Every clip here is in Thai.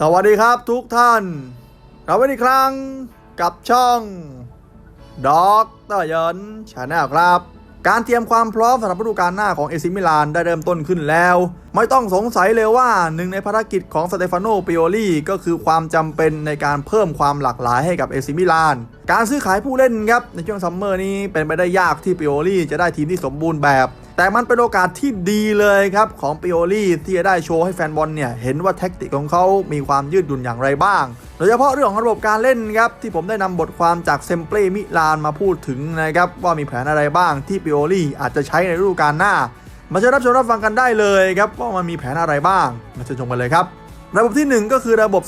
สวัสดีครับทุกท่านกลับมาอีกครั้งกับช่องด็อกเตอร์ยนชาแนลครับ การเตรียมความพร้อมสำหรับฤดูกาลหน้าของเอซิมิลานได้เริ่มต้นขึ้นแล้ว ไม่ต้องสงสัยเลยว่าหนึ่งในภารกิจของสเตฟานโนปิโอลีก็คือความจำเป็นในการเพิ่มความหลากหลายให้กับเอซิมิลาน การซื้อขายผู้เล่นครับในช่วงซัมเมอร์นี้เป็นไปได้ยากที่ปิโอลีจะได้ทีมที่สมบูรณ์แบบ แต่มันเป็นโอกาสที่ดีเลยครับของปิโอลีที่จะได้โชว์ให้แฟนบอลเนี่ยเห็นว่าแท็กติกของเขามีความยืดหยุ่นอย่างไรบ้าง โดยเฉพาะเรื่องของระบบการเล่นครับที่ผมได้นำบทความจากเซมเปรมิลานมาพูดถึงนะครับว่ามีแผนอะไรบ้างที่ปิโอลีอาจจะใช้ในฤดูกาลหน้า มาเชิญรับชมรับฟังกันได้เลยครับว่ามันมีแผนอะไรบ้าง มาเชิญชมกันเลยครับ ระบบทีหนึ่1 ก็คือระบบ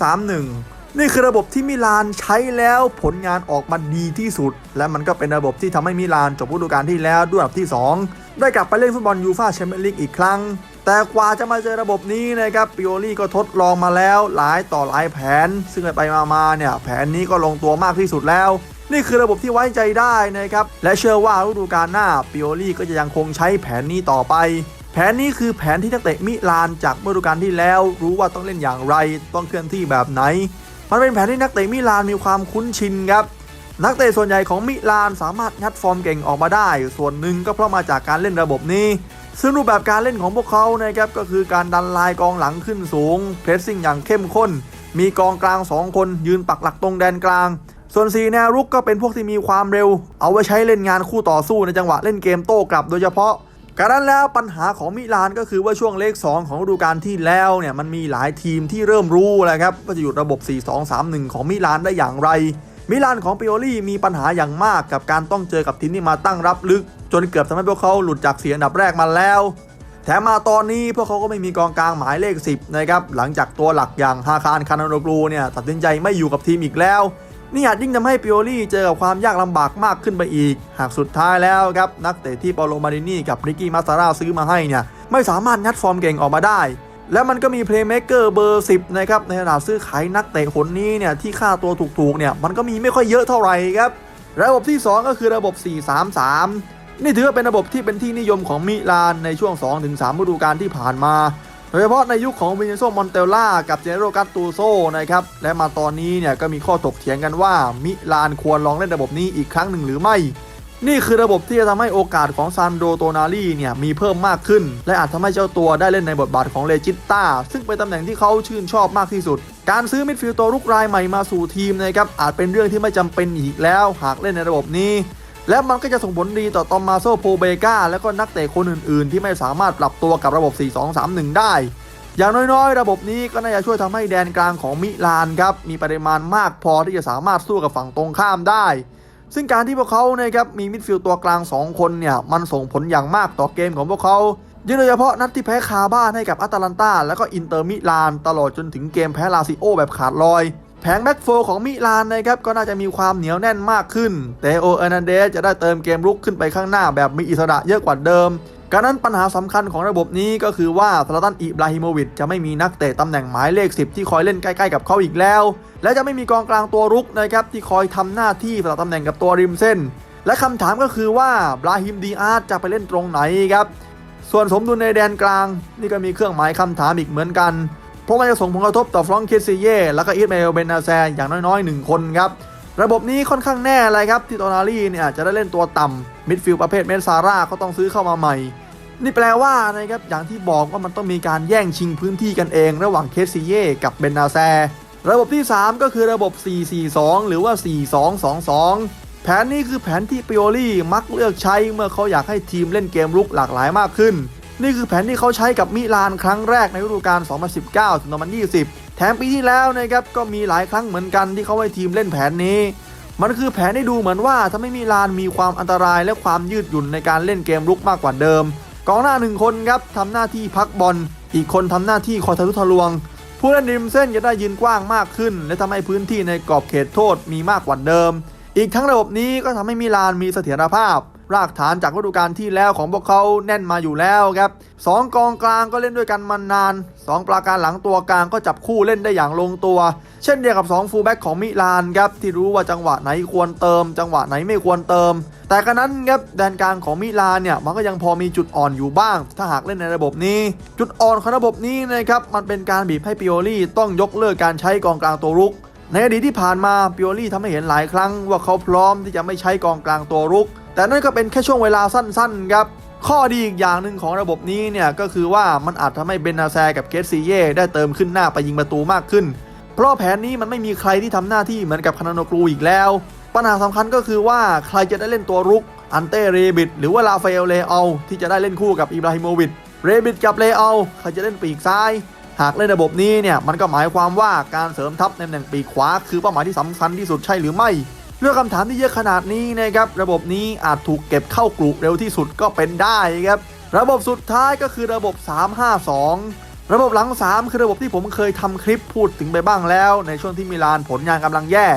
4-2-3-1นี่คือระบบที่มิลานใช้แล้วผลงานออกมาดีที่สุด และมันก็เป็นระบบที่ทำให้มิลานจบฤดูกาลที่แล้วด้วยอันดับที่ 2 ได้กลับไปเล่นฟุตบอลยูฟ่าแชมเปี้ยนลีกอีกครั้ง แต่กว่าจะมาเจอระบบนี้นะครับปิโอลี่ก็ทดลองมาแล้วหลายต่อหลายแผน ซึ่งไปมาเนี่ยแผนนี้ก็ลงตัวมากที่สุดแล้ว นี่คือระบบที่ไว้ใจได้นะครับและเชื่อว่าฤดูกาลหน้าปิโอลี่ก็จะยังคงใช้แผนนี้ต่อไปแผนนี้คือแผนที่นักเตะมิลานจากฤดูกาลที่แล้ว รู้ว่าต้องเล่นอย่างไร ต้องเคลื่อนที่แบบไหน มันเป็นแผนที่นักเตะมิลานมีความคุ้นชินครับ นักเตะส่วนใหญ่ของมิลานสามารถงัดฟอร์มเก่งออกมาได้ ส่วนหนึ่งก็เพราะมาจากการเล่นระบบนี้ซึ่งรูปแบบการเล่นของพวกเขานะครับก็คือการดันลายกองหลังขึ้นสูง เพรสซิ่งอย่างเข้มข้น มีกองกลาง 2 คนยืนปักหลักตรงแดนกลาง ส่วน4แนวรุกก็เป็นพวกที่มีความเร็ว เอาไว้ใช้เล่นงานคู่ต่อสู้ในจังหวะเล่นเกมโต้กลับโดยเฉพาะการนั้นแล้วปัญหาของมิลานก็คือว่าช่วงเลข 2 ของฤดูกาลที่แล้วเนี่ยมันมีหลายทีมที่เริ่มรู้แล้วครับว่าจะหยุดระบบ 4-2-3-1 ของมิลานได้อย่างไร มิลานของปิโอลี่มีปัญหาอย่างมากกับการต้องเจอกับทีมที่มาตั้งรับลึก จนเกือบทำให้พวกเขาหลุดจากเสียอันดับแรกมาแล้ว แถมมาตอนนี้พวกเขาก็ไม่มีกองกลางหมายเลข 10 นะครับ หลังจากตัวหลักอย่างฮาคารคานานโกลูเนี่ยตัดสินใจไม่อยู่กับทีมอีกแล้ว นี่อาจยิ่งทำให้ปิโอลี่เจอกับความยากลำบากมากขึ้นไปอีก หากสุดท้ายแล้วครับนักเตะที่เปาโลมารินี่กับริกกี้มาซาร่าซื้อมาให้เนี่ยไม่สามารถงัดฟอร์มเก่งออกมาได้ แล้วมันก็มีเพลย์เม k เกอร์เบอร์ 10 นะครับ ในระดับซื้อขายนักเตะคนนี้เนี่ย ที่ค่าตัวถูกๆเนี่ย มันก็มีไม่ค่อยเยอะเท่าไหร่ครับ ระบบที่ 2 ก็คือระบบ 4-3-3 นี่ถือว่าเป็นระบบที่เป็นที่นิยมของมิลานในช่วง 2-3ฤดูกาลที่ผ่านมา โดยเฉพาะในยุคของวินเนโซมอนเตลล่ากับเจเนโรกัตตูโซนะครับ และมาตอนนี้เนี่ยก็มีข้อถกเถียงกันว่ามิลานควรลองเล่นระบบนี้อีกครั้งหนึ่งหรือไม่ นี่คือระบบที่จะทำให้โอกาสของซานโดโตนาลีเนี่ยมีเพิ่มมากขึ้น และอาจทำให้เจ้าตัวได้เล่นในบทบาทของเลจิตตาซึ่งเป็นตำแหน่งที่เขาชื่นชอบมากที่สุด การซื้อมิดฟิลด์ตัวรุกรายใหม่มาสู่ทีมนะครับอาจเป็นเรื่องที่ไม่จำเป็นอีกแล้ว หากเล่นในระบบนี้ และมันก็จะส่งผลดีต่อตอมมาโซโพเบกาและก็นักเตะคนอื่นๆ ที่ไม่สามารถปรับตัวกับระบบ 4-2-3-1 ได้ อย่างน้อยๆ ระบบนี้ก็น่าจะช่วยทำให้แดนกลางของมิลานครับมีปริมาณมากพอที่จะสามารถสู้กับฝั่งตรงข้ามได้ ซึ่งการที่พวกเขานะครับมีมิดฟิลด์ตัวกลาง 2 คนเนี่ยมันส่งผลอย่างมากต่อเกมของพวกเขายิ่งโดยเฉพาะนัดที่แพ้คาบ้านให้กับอัตแลนตาและก็อินเตอร์มิลานตลอดจนถึงเกมแพ้ลาซิโอแบบขาดลอยแผงแบ็กโฟของมิลานนะครับก็น่าจะมีความเหนียวแน่นมากขึ้น แต่โอเอร์นันเดสจะได้เติมเกมลุกขึ้นไปข้างหน้าแบบมีอิสระเยอะกว่าเดิม การนั้นปัญหาสำคัญของระบบนี้ก็คือว่าซาลาตันอิบราฮิโมวิชจะไม่มีนักเตะตำแหน่งหมายเลข 10 ที่คอยเล่นใกล้ๆกับเขาอีกแล้ว และจะไม่มีกองกลางตัวรุกนะครับที่คอยทำหน้าที่สลับตำแหน่งกับตัวริมเส้น และคำถามก็คือว่าบราฮิมดีอาร์จะไปเล่นตรงไหนครับส่วนสมดุลในแดนกลาง นี่ก็มีเครื่องหมายคำถามอีกเหมือนกัน เพราะมันจะส่งผลกระทบต่อฟรองก์เคสซิเย่และก็อิสมาเอลเบนนาแซอย่างน้อยๆ 1 คนครับ ระบบนี้ค่อนข้างแน่เลยครับที่โตนาลี่เนี่ยจะได้เล่นตัวต่ำมิดฟิลด์ประเภทเมนซาร่าก็ต้องซื้อเข้ามาใหม่ นี่แปลว่านะครับอย่างที่บอกว่ามันต้องมีการแย่งชิงพื้นที่กันเอง ระหว่างเคสซิเย่กับเบนนาแซระบบที่ 3 ก็คือระบบ 442 หรือว่า 4222 แผนนี้คือแผนที่ปิโอลี่มักเลือกใช้เมื่อเขาอยากให้ทีมเล่นเกมรุกหลากหลายมากขึ้น นี่คือแผนที่เขาใช้กับมิลานครั้งแรกในฤดูกาล2019ถึง2020 แถมปีที่แล้วนะครับก็มีหลายครั้งเหมือนกันที่เขาให้ทีมเล่นแผนนี้ มันคือแผนที่ดูเหมือนว่าทำให้มิลานมีความอันตรายและความยืดหยุ่นในการเล่นเกมรุกมากกว่าเดิมกองหน้าหนึ่งคนครับทำหน้าที่พักบอลอีกคนทำหน้าที่คอยทะลุทะลวง ผู้เล่นริมเส้นจะได้ยืนกว้างมากขึ้น และทำให้พื้นที่ในกรอบเขตโทษมีมากกว่าเดิม อีกทั้งระบบนี้ก็ทำให้มิลานมีเสถียรภาพ รากฐานจากฤดูกาลที่แล้วของพวกเขาแน่นมาอยู่แล้วครับสองกองกลางก็เล่นด้วยกันมานานสองปราการหลังตัวกลางก็จับคู่เล่นได้อย่างลงตัว เช่นเดียวกับ 2 ฟูลแบ็กของมิลานครับที่รู้ว่าจังหวะไหนควรเติม จังหวะไหนไม่ควรเติม แต่กระนั้นครับแดนกลางของมิลานเนี่ยมันก็ยังพอมีจุดอ่อนอยู่บ้าง ถ้าหากเล่นในระบบนี้ จุดอ่อนของระบบนี้นะครับมันเป็นการบีบให้ปิโอลี่ต้องยกเลิกการใช้กองกลางตัวรุกในอดีตที่ผ่านมาปิโอลี่ทำให้เห็นหลายครั้งว่าเขาพร้อมที่จะไม่ใช้กองกลางตัวรุก แต่นั่นก็เป็นแค่ช่วงเวลาสั้นๆครับข้อดีอีกอย่างหนึ่งของระบบนี้เนี่ยก็คือว่ามันอาจทำให้เบนนาแซกับเคสซีเย่ได้เติมขึ้นหน้าไปยิงประตูมากขึ้น เพราะแผนนี้มันไม่มีใครที่ทำหน้าที่เหมือนกับคานาโนกรูอีกแล้ว ปัญหาสำคัญก็คือว่าใครจะได้เล่นตัวรุก อันเต้เรบิดหรือว่าลาฟาเอลเลอาที่จะได้เล่นคู่กับอิบราฮิโมวิชเรบิดกับเลอาใครจะเล่นปีกซ้าย หากเล่นระบบนี้เนี่ยมันก็หมายความว่าการเสริมทัพในตำแหน่งปีกขวา คือเป้าหมายที่สำคัญที่สุดใช่หรือไม่ เรื่องคำถามที่เยอะขนาดนี้นะครับระบบนี้อาจถูกเก็บเข้ากลุ่มเร็วที่สุดก็เป็นได้ครับระบบสุดท้ายก็คือระบบ 352 ระบบหลัง 3 คือระบบที่ผมเคยทำคลิปพูดถึงไปบ้างแล้ว ในช่วงที่มิลานผลงานกำลังแย่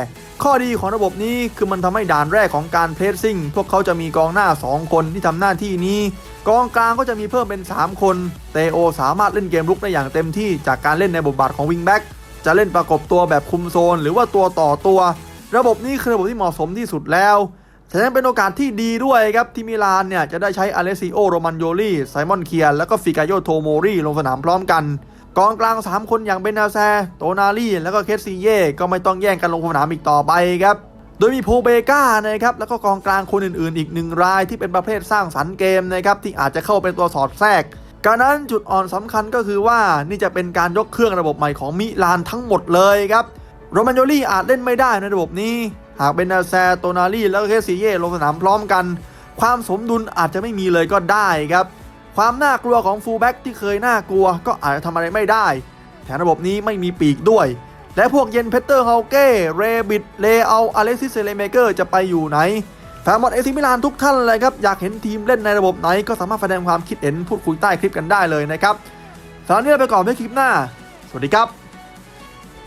ข้อดีของระบบนี้คือมันทำให้ด่านแรกของการเพรสซิ่งพวกเขาจะมีกองหน้า 2 คนที่ทำหน้าที่นี้ กองกลางก็จะมีเพิ่มเป็น 3 คนเตโอสามารถเล่นเกมรุกได้อย่างเต็มที่จากการเล่นในบทบาทของวิงแบ็กจะเล่นประกบตัวแบบคุมโซน หรือว่าตัวต่อตัว ระบบนี้คือระบบที่เหมาะสมที่สุดแล้วฉะนั้นเป็นโอกาสที่ดีด้วยครับ ที่มิลานเนี่ย จะได้ใช้อเลซิโอโรมันโยลีไซมอนเคียแล้วก็ฟิกาโยโทโมรีลงสนามพร้อมกัน กองกลาง 3 คนอย่างเบนาแซ โตนาลีแล้วก็เคสซีเย่ก็ไม่ต้องแย่งกันลงสนามอีกต่อไปครับ โดยมีโพเบกานะครับ แล้วก็กองกลางคนอื่น ๆ อีกหนึ่งรายที่เป็นประเภทสร้างสรรค์เกมนะครับที่อาจจะเข้าเป็นตัวสอดแทรกการนั้นจุดอ่อนสำคัญก็คือว่านี่จะเป็นการยกเครื่องระบบใหม่ของมิลานทั้งหมดเลยครับ โรมันโยลี่อาจเล่นไม่ได้ในระบบนี้ หากเบนาแซโตนาลีแล้วก็เคสซีเย่ลงสนามพร้อมกัน ความสมดุลอาจจะไม่มีเลยก็ได้ครับ ความน่ากลัวของฟูลแบ็กที่เคยน่ากลัวก็อาจจะทำอะไรไม่ได้ แถมระบบนี้ไม่มีปีกด้วย และพวกเยนเพเตอร์ฮาเก้ เรบิดเลอาอเล็กซิสเซเลเมเกอร์จะไปอยู่ไหนแฟนบอลเอซิมิลานทุกท่านเลยครับ อยากเห็นทีมเล่นในระบบไหน ก็สามารถแสดงความคิดเห็นพูดคุยใต้คลิปกันได้เลยนะครับสำหรับนี้ไปก่อนเพื่อคลิปหน้า สวัสดีครับ